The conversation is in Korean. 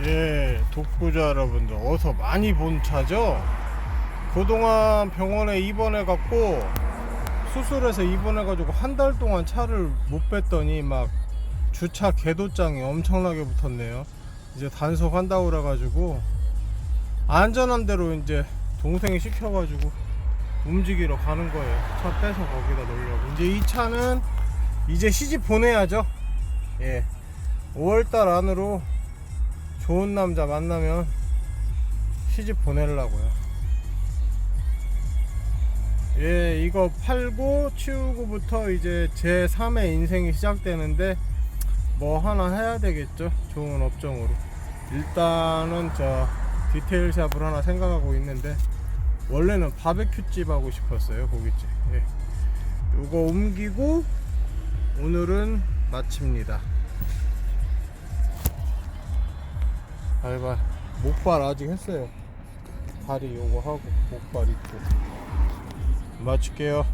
구독자 여러분들 어서 많이 본 차죠? 그동안 병원에 입원해 갖고 수술해서 입원해 가지고 한 달 동안 차를 못 뺐더니 막 주차 개도장이 엄청나게 붙었네요. 이제 단속한다고 그래 가지고 안전한 대로 이제 동생이 시켜 가지고 움직이러 가는 거예요. 차 빼서 거기다 놓으려고. 이제 이 차는 이제 시집 보내야죠. 예. 5월달 안으로 좋은 남자 만나면 시집 보내려고요. 예, 이거 팔고 치우고부터 이제 제 3의 인생이 시작되는데 뭐 하나 해야 되겠죠. 좋은 업종으로. 일단은 저 디테일 샵을 하나 생각하고 있는데 원래는 바베큐 집 하고 싶었어요. 고깃집. 예. 요거 옮기고 오늘은 마칩니다. 발발 목발 아직 했어요. 다리 요거 하고 목발 있고. 마칠게요